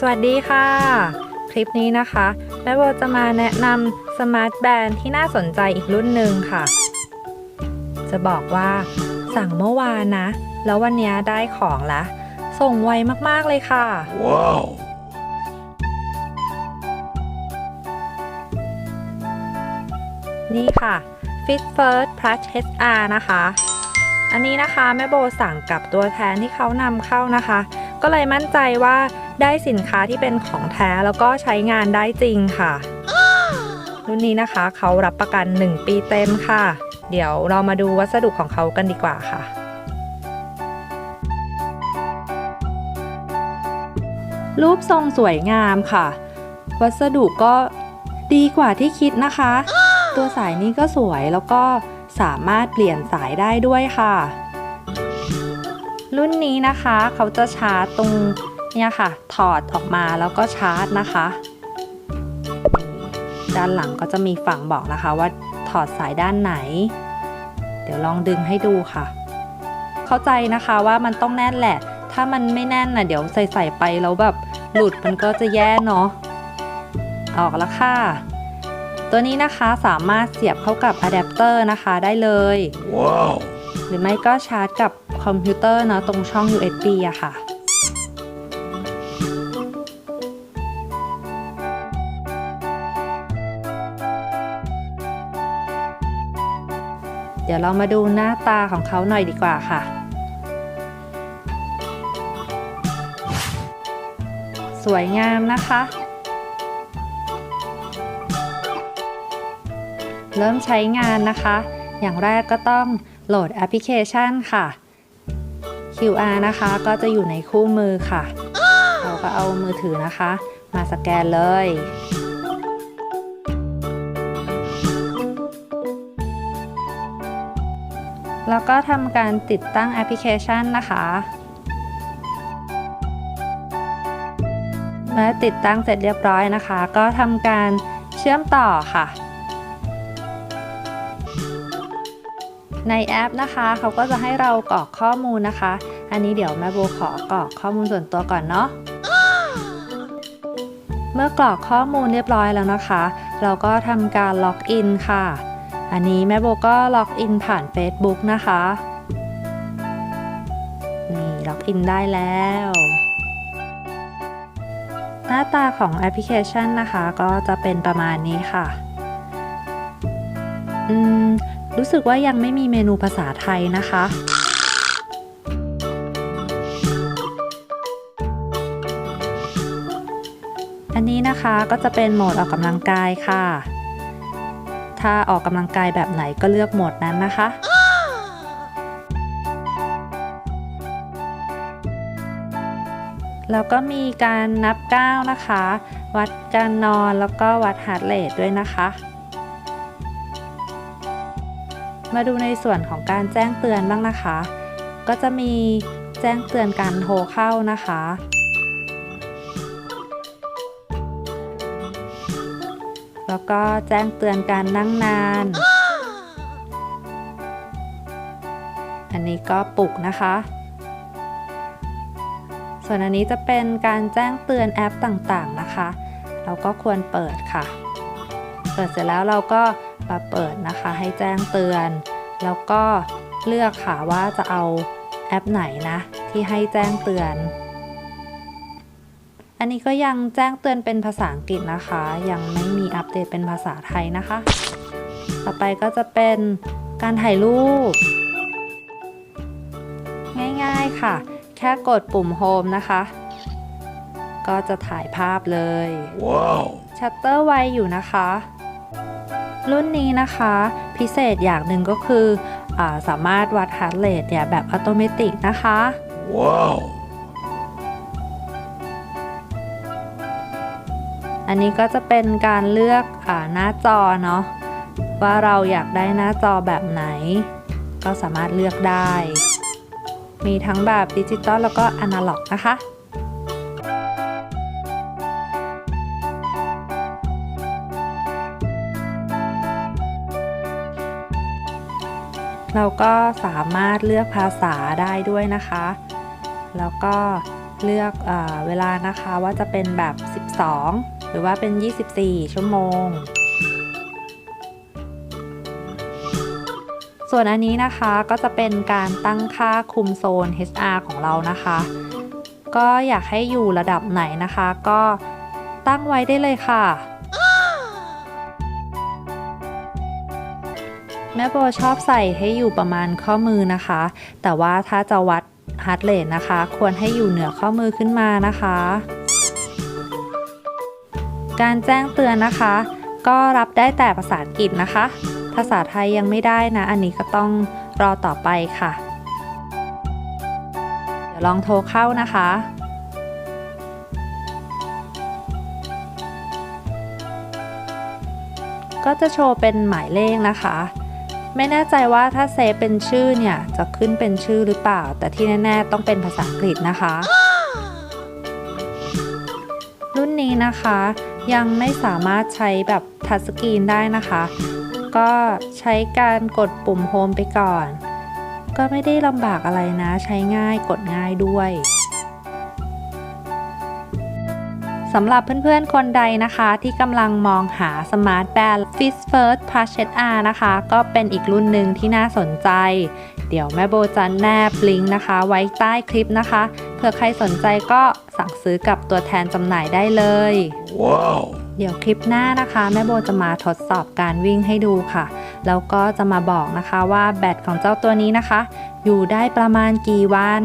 สวัสดีค่ะ คลิปนี้นะคะแม่โบจะมาแนะนำสมาร์ทแบนด์ที่น่าสนใจอีกรุ่นหนึ่งค่ะ จะบอกว่าสั่งเมื่อวานนะ แล้ววันนี้ได้ของแล้วส่งไวมากๆเลยค่ะ Wow. นี่ค่ะ Fit First Plus HR นะคะ อันนี้นะคะแม่โบสั่งกับตัวแทนที่เขานำเข้านะคะ ก็เลยมั่นใจว่า ได้สินค้าที่เป็นของแท้แล้วก็ใช้งานได้จริงค่ะ รุ่นนี้นะคะเขารับประกัน 1 ปีเต็มค่ะ เดี๋ยวเรามาดูวัสดุของเขากันดีกว่าค่ะรูปทรงสวยงามค่ะ วัสดุก็ดีกว่าที่คิดนะคะ ตัวสายนี้ก็สวยแล้วก็สามารถเปลี่ยนสายได้ด้วยค่ะ รุ่นนี้นะคะเขาจะชาร์จตรง เนี่ยค่ะ ถอดออกมาแล้วก็ชาร์จนะคะนี่ด้านหลังก็จะมีฝั่งบอกนะคะว่าถอดสายด้านไหน เดี๋ยวลองดึงให้ดูค่ะ เข้าใจนะคะว่ามันต้องแน่นแหละ ถ้ามันไม่แน่นน่ะเดี๋ยวใส่ใส่ๆไปแล้วแบบหลุดมันก็จะแย่เนาะ ออกแล้วค่ะ ตัวนี้นะคะสามารถเสียบเข้ากับอะแดปเตอร์นะคะได้เลย Wow. หรือไม่ก็ชาร์จกับคอมพิวเตอร์เนาะตรงช่อง USB อะค่ะ เดี๋ยวเรามาดูหน้าตาของเขาหน่อยดีกว่าค่ะ สวยงามนะคะ เริ่มใช้งานนะคะ อย่างแรกก็ต้องโหลดแอปพลิเคชันค่ะ QR นะคะก็จะอยู่ในคู่มือค่ะ เราก็เอามือถือนะคะ มาสแกนเลย แล้วก็ทำการติดตั้งแอปพลิเคชันนะคะเมื่อติดตั้งเสร็จเรียบร้อยนะคะ ก็ทำการเชื่อมต่อค่ะ ในแอปนะคะเขาก็จะให้เรากรอกข้อมูลนะคะ อันนี้เดี๋ยวแม่โบขอกรอกข้อมูลส่วนตัวก่อนเนาะเมื่อกรอกข้อมูลเรียบร้อยแล้วนะคะ เราก็ทำการล็อกอินค่ะ อันนี้แม่โบก็ล็อกอินผ่าน Facebook นะคะ นี่ล็อกอินได้แล้ว หน้าตาของแอปพลิเคชันนะคะ ก็จะเป็นประมาณนี้ค่ะ อืม รู้สึกว่ายังไม่มีเมนูภาษาไทยนะคะอันนี้นะคะก็จะเป็นโหมดออกกำลังกายค่ะ ถ้าออกกำลังกายแบบไหนก็เลือกโหมดนั้นนะคะ แล้วก็มีการนับก้าวนะคะ วัดการนอนแล้วก็วัดฮาร์ดเรทด้วยนะคะมาดูในส่วนของการแจ้งเตือนบ้างนะคะ ก็จะมีแจ้งเตือนการโทรเข้านะคะ แล้วก็แจ้งเตือนการนั่งนาน อันนี้ก็ปลุกนะคะ ส่วนอันนี้จะเป็นการแจ้งเตือนแอปต่างๆนะคะ เราก็ควรเปิดค่ะ เปิดเสร็จแล้วเราก็มาเปิดนะคะให้แจ้งเตือน แล้วก็เลือกค่ะว่าจะเอาแอปไหนนะ ที่ให้แจ้งเตือน อันนี้ก็ยังแจ้งเตือนเป็นภาษาอังกฤษนะคะ ยังไม่มีอัปเดตเป็นภาษาไทยนะคะ ต่อไปก็จะเป็นการถ่ายรูป ง่ายๆค่ะ แค่กดปุ่มโฮมนะคะ ก็จะถ่ายภาพเลย Wow. ชัตเตอร์ไวอยู่นะคะ รุ่นนี้นะคะ พิเศษอย่างหนึ่งก็คืออาสามารถวัดฮาร์ดเรทเนี่ยแบบอัตโนมัตินะคะ Wow. อันนี้ก็จะเป็นการเลือกอหน้าจอเนาะว่าเราอยากได้หน้าจอแบบไหน ก็สามารถเลือกได้ มีทั้งแบบดิจิตอลแล้วก็อนาล็อกนะคะเราก็สามารถเลือกภาษาได้ด้วยนะคะ แล้วก็เลือกเอเวลานะคะว่าจะเป็นแบบ 12 หรือว่าเป็น 24 ชั่วโมง ส่วนอันนี้นะคะก็จะเป็นการตั้งค่าคุมโซน HR ของเรานะคะ ก็อยากให้อยู่ระดับไหนนะคะ ก็ตั้งไว้ได้เลยค่ะ แม่โบชอบใส่ให้อยู่ประมาณข้อมือนะคะ แต่ว่าถ้าจะวัดฮาร์ดเรทนะคะ ควรให้อยู่เหนือข้อมือขึ้นมานะคะ การแจ้งเตือนนะคะ ก็รับได้แต่ภาษาอังกฤษนะคะ ภาษาไทยยังไม่ได้นะ อันนี้ก็ต้องรอต่อไปค่ะ เดี๋ยวลองโทรเข้านะคะ ก็จะโชว์เป็นหมายเลขนะคะ ไม่แน่ใจว่าถ้าเซฟเป็นชื่อเนี่ย จะขึ้นเป็นชื่อหรือเปล่า แต่ที่แน่ ๆ ต้องเป็นภาษาอังกฤษนะคะรุ่นนี้นะคะ ยังไม่สามารถใช้แบบทัชสกรีนได้นะคะ ก็ใช้การกดปุ่มโฮมไปก่อน ก็ไม่ได้ลำบากอะไรนะ ใช้ง่ายกดง่ายด้วยสำหรับเพื่อนๆ คนใดนะคะที่กำลังมองหาสมาร์ทแบน Fit First p a c h e t R นะคะ ก็เป็นอีกรุ่นหนึ่งที่น่าสนใจ เดี๋ยวแม่โบจะแนบลิงก์นะคะ ไว้ใต้คลิปนะคะ เผื่อใครสนใจก็สั่งซื้อกับตัวแทนจำหน่ายได้เลย Wow. เดี๋ยวคลิปหน้านะคะ แม่โบจะมาทดสอบการวิ่งให้ดูค่ะ แล้วก็จะมาบอกนะคะว่าแบตของเจ้าตัวนี้นะคะ อยู่ได้ประมาณกี่วัน